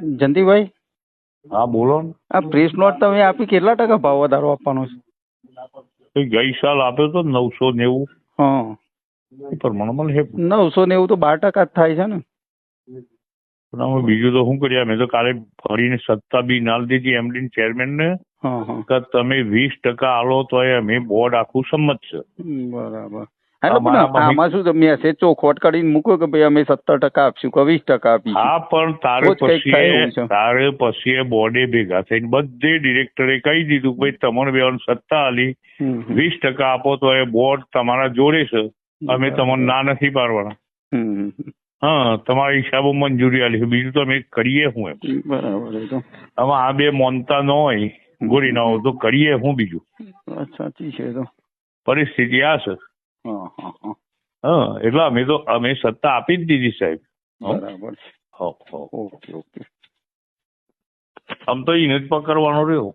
જયંતિભાઈ હા બોલો ને. આ પ્રેસ નોટ તમે આપી કેટલા ટકા ભાવ વધારો આપવાનો છે? ગઈ સાલ આપ્યો તો નવસો નેવું. હા. નવસો ને એવું તો બાર ટકા જ થાય છે ને. પણ બીજું તો શું કર્યા મેં તો કાલે ફરીને સત્તા બી નાલ દીધી એમડી ચેરમેન ને. હા હા. કે તમે વીસ ટકા આલો તો અમે બોર્ડ આખું સંમત છે. બરાબર. એટલે પણ આમાં શું મેસેજ ચોખવટ કરીને મૂકો કે ભાઈ અમે સત્તર ટકા આપશું કે વીસ ટકા આપીશું? હા પણ તારે પછી તારે પછી બોર્ડે ભેગા થઈને બધે ડિરેક્ટરે કહી દીધું ભાઈ તમને બેવાનું સત્તા આલી. વીસ ટકા આપો તો એ બોર્ડ તમારા જોડે છે. અમે તમને ના નથી પાડવાના. હા તમારા હિસાબો મંજૂરી આલી બીજું તો અમે કરીએ હું એમ. બરાબર હવે આ બે મોનતા ન હોય ગોળી ના હોય તો કરીએ હું બીજું. સાચી છે તો. પરિસ્થિતિ આ છે. હા એટલે અમે તો અમે સત્તા આપી જ દીધી સાહેબ. બરાબર ઓકે આમ તો એને જ પકડવાનો રહ્યો.